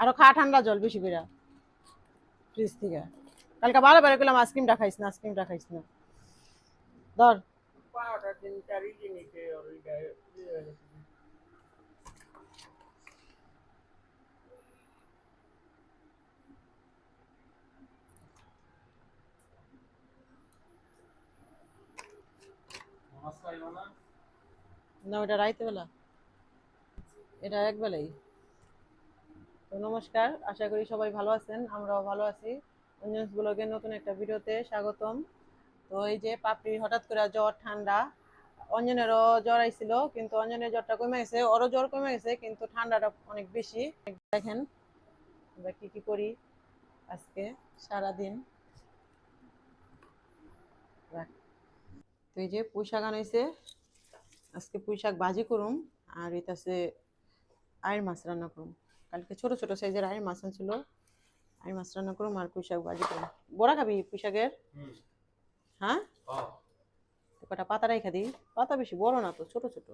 আরও খা ঠান্ডা জল বেশি করে ফ্রিজ থেকে। কালকে বারে বারে করলাম আইসক্রিমটা খাইস না আইসক্রিমটা খাইস না। ধর। ইয়ে। না? ওটা রাইতে বেলা এটা এক বেলাই তো নমস্কার, আশা করি সবাই ভালো আছেন, আমরাও ভালো আছি। অঞ্জনস ব্লগের নতুন একটা ভিডিওতে স্বাগতম। তো এই যে পাপড়ি হঠাৎ করে জ্বর, ঠান্ডা, অঞ্জনেরও জ্বর আইছিল, কিন্তু অঞ্জনের জ্বরটা কমে গেছে, ওরও জ্বর কমে গেছে, কিন্তু ঠান্ডাটা অনেক বেশি। দেখেন আমরা কি কি করি আজকে, সারাদিন। তো এই যে পুঁই শাক আনাইছে আজকে পুঁই শাক ভাজি করুম, আর এটাছে আয়ের মাছ রান্না করুম। কালকে ছোট ছোট সাইজের আয়ের মাছ আনছিল। আয়ের মাছ রান্না করুম আর পুঁই শাক ভাজি বড়া খাবি পুঁই শাকের হ্যাঁ? কটা পাতা রেখা দিই। পাতা বেশি বড় না তো ছোট ছোট।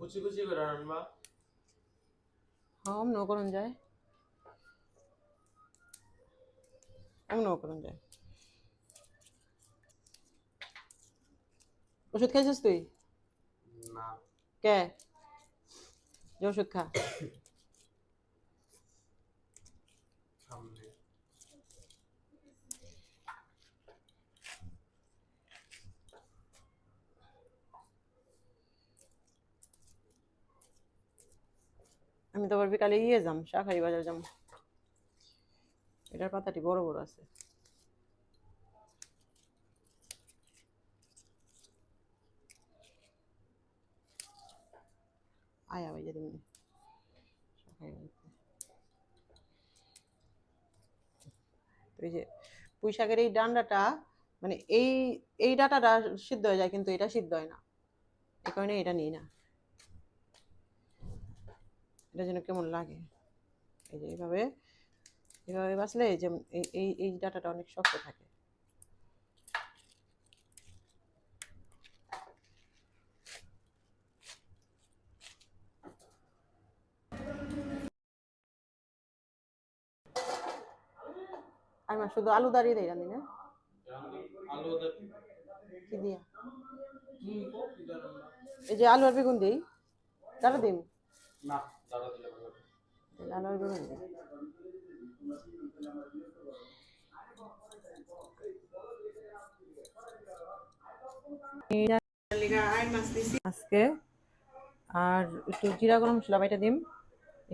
কুচি কুচি করে রান্না। হ্যাঁ অমনও করুন যায়। অমনও করুন যায়। ওষুধ খাইছিস তুই? না। কে? যে আমি তো আবার বিকালে ইয়ে যাম শাখারি বাজার যাম। এটার পাতাটি বড় বড় আছে। আয়া ভাই যদি। এই যে এই ডান্ডাটা মানে এই এই ডাটাটা সিদ্ধ হয়ে যায় কিন্তু এটা সিদ্ধ হয় না এই কারণে এটা নিই না এটা যেন কেমন লাগে এই যে এইভাবে এইভাবে এই যে এই এই ডাটাটা অনেক শক্ত থাকে আর শুধু আলু দাঁড়িয়ে দেয় রান্দি না কি দিয়া? এই যে আলু আর বেগুন দিই। দাঁড়া দিন। আলু আর বেগুন দিই। আজকে আর একটু জিরা গরম মশলা বাইটা দিম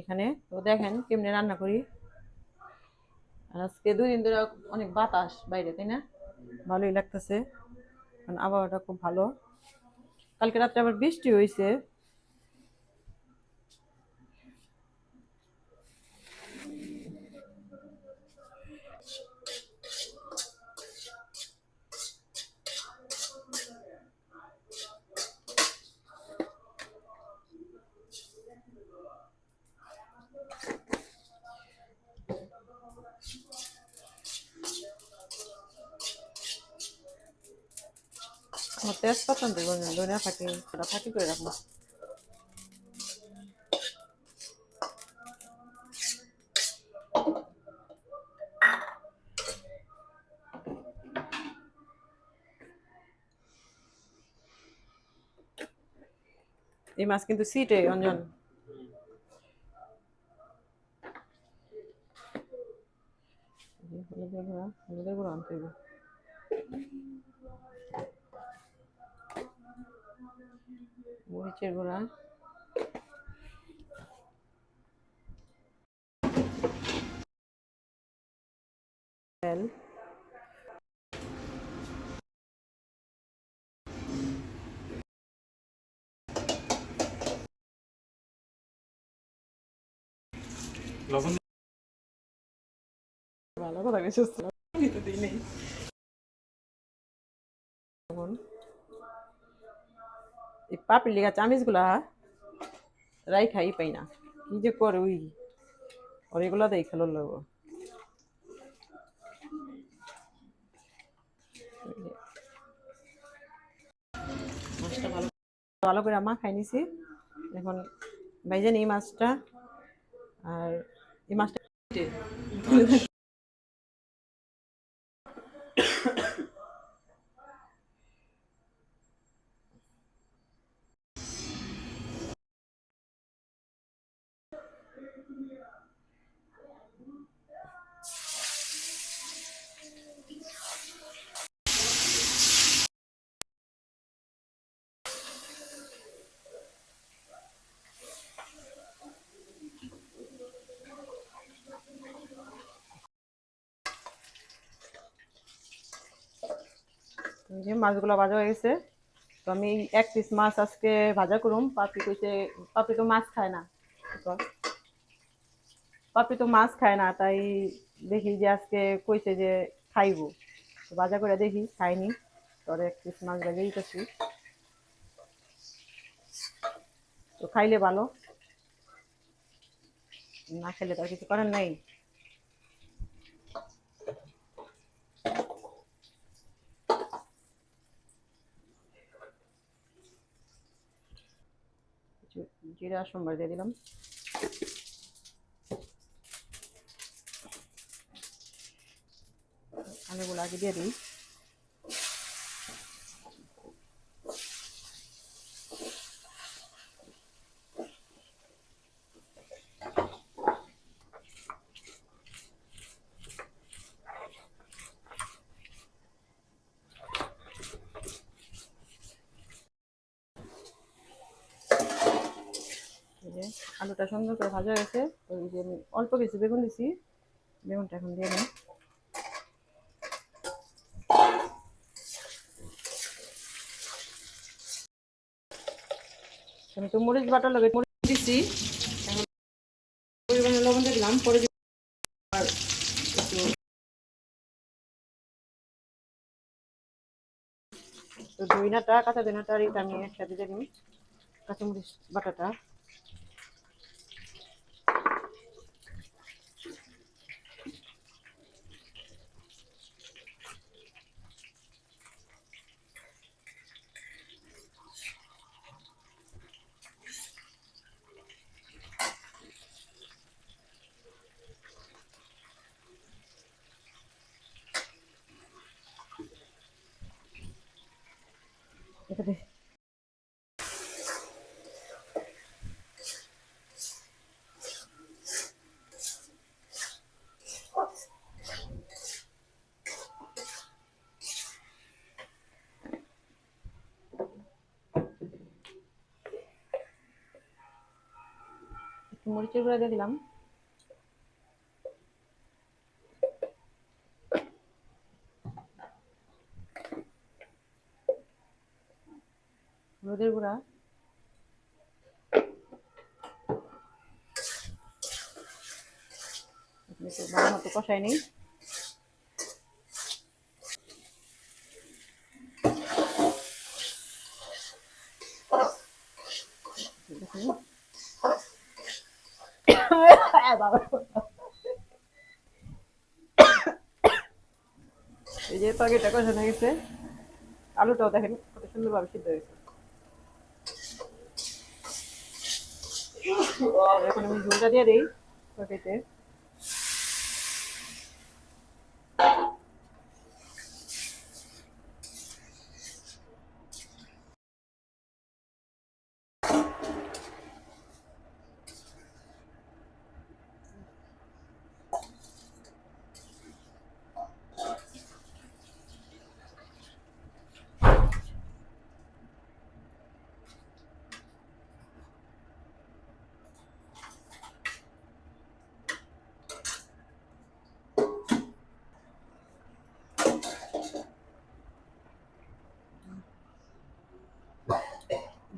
এখানে। তো দেখেন কেমনে রান্না করি। আর আজকে দুই দিন ধরে অনেক বাতাস বাইরে, তাই না? ভালোই লাগতেছে। আবহাওয়াটা খুব ভালো। কালকে রাত্রে আবার বৃষ্টি হয়েছে আমার তেজপাতা দেবো ধনিয়া ফাঁকি ওটা ফাঁকি করে রাখব এই মাছ কিন্তু সিটে অঞ্জন হলুদের গুঁড়া হলুদের গুঁড়া আনতে হবে মরিচের গুঁড়া তেল লবণ ভালো কথা নেই লবণ। এই পাপড়ি লেগা চামিচগুলা রাই খাই পাই না। কি যে করে ওই ওর এগুলা দেই খেলো লোক মাছটা ভালো ভালো করে মা খাই নিছি। এখন ভাইজান এই মাছটা। আর এই মাছটা যে মাছগুলো ভাজা হয়ে গেছে, তো আমি এক পিস মাছ আজকে ভাজা করুম। পাপি কইছে পাপি তো মাছ খায় না? পাপি তো মাছ খায় না, তাই দেখি যে আজকে কইছে যে খাইবো। তো ভাজা করে দেখি, খাইনি। তোর এক পিস মাছ ভাজা দিতেছি। তো খাইলে ভালো। না খেলে তার কিছু করার নাই কিছু জিরা সোমবার দিয়ে দিলাম। আলুগুলো আগে দিয়ে দিই এই যে আলুটা সুন্দর করে ভাজা তো এই যে আমি অল্প কিছু বেগুন দিছি। বেগুনটা এখন দিয়ে দিই। আমি তো মরিচ বাটার লগে মরিচ দিছি। এখন পরিমাণে লবণ দিলাম। পরে আর তো দইনাটা কাঁচা দইনাটা আর আমি একসাথে দিয়ে দিই। কাঁচামরিচ বাটাটা এটা দে একটু মরিচের গুঁড়া দিয়ে দিলাম। হলুদের গুঁড়া। ভালো মতো কষাই নিই দেখুন। বাবা এই যে তরকারিটা কষানো গেছে, আলুটাও দেখেন কত সুন্দরভাবে সিদ্ধ হয়েছে। এখন আমি ঝোলটা দিয়ে দিই তরকারিতে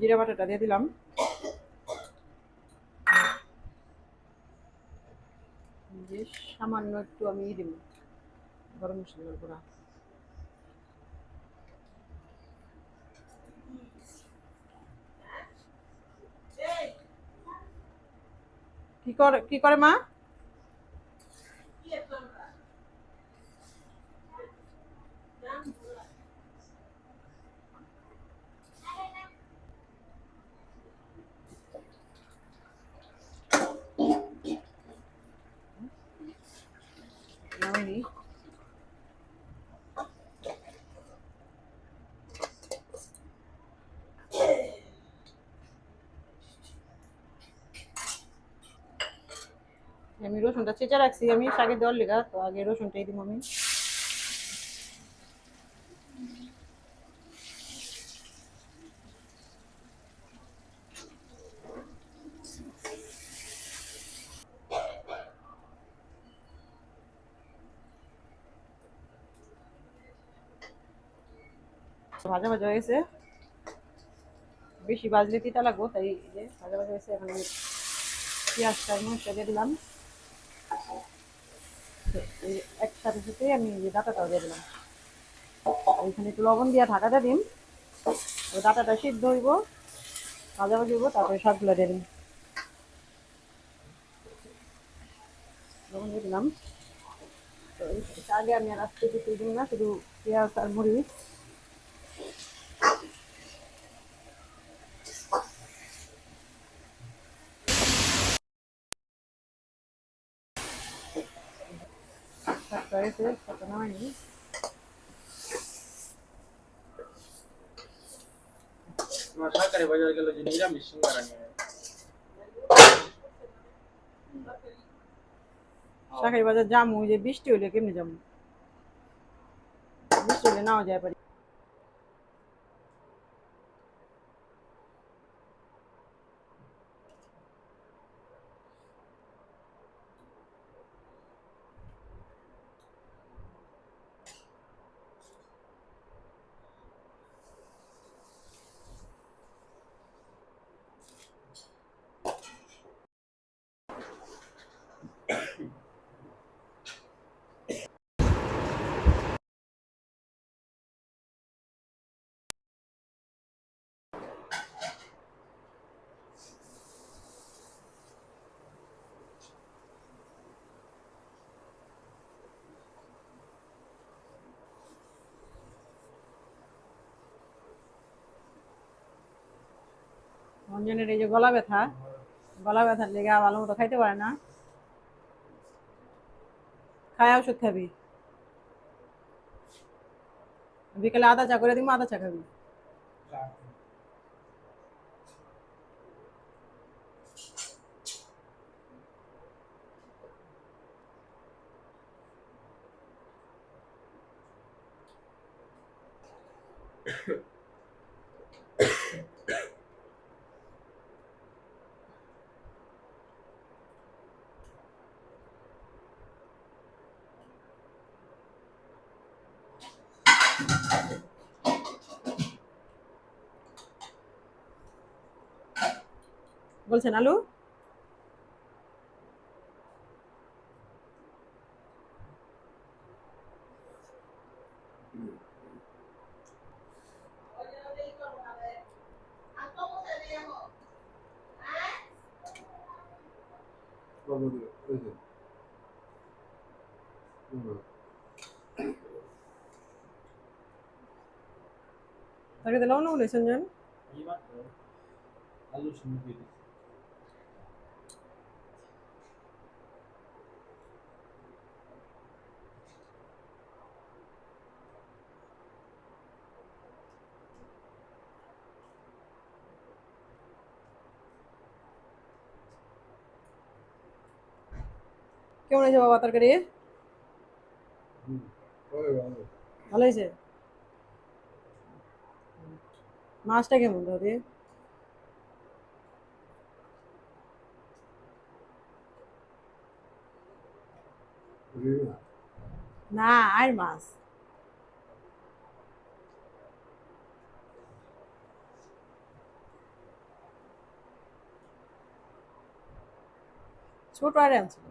জিরা বাটাটা দিয়ে দিলাম। সামান্য একটু আমি ই দিব, গরম মশলার গুঁড়া। কি করে কি করে মা আমি রসুনটা চেঁচা রাখছি আমি শাকে দেওয়ার লেগা, তো আগে রসুনটাই দিব আমি। ভাজা ভাজা হয়ে গেছে। বেশি ভাজলে তিতা লাগবো, তাই ভাজা ভাজা হয়েছে, এখন পেঁয়াজটা মরিচটা দিয়ে দিলাম। একসাথে সাথে আমি যে ডাটাটাও দিয়ে দিলাম। আর একটু লবণ দিয়ে ঢাকাটা দিন। ওই ডাটাটা সিদ্ধ হইব ভাজা ভাজি হইব, তারপরে সবগুলো দিয়ে দিন। লবণ দিয়ে দিলাম। তো আগে আমি আর আজকে দিন না, শুধু পেঁয়াজ আর মরিচ। শাকটা হয়েছে শাকটা নামাইনি তোমার সরকারি বাজার গেল যে নিরামিষ সিঙ্গারা নিয়ে শাকারি বাজার যামু ওই যে বৃষ্টি হইলে কেমনি যাব বৃষ্টি হলে নাও যায় পারি অঞ্জনের এই যে গলা ব্যথা, গলা ব্যথার লেগে ভালো মতো খাইতে পারে না। খায় ওষুধ খাবি। বিকেলে আদা চা করে দিব আদা চা খাবি। বলছেন আলু? তাকে দিলাম না বলেছেন জন। আলু সুন্দর কেমন হয়েছে বাবা তরকারি? ভালো হয়েছে? মাছটা কেমন দাদি না, আর মাছ। ছোট আর আনছিল।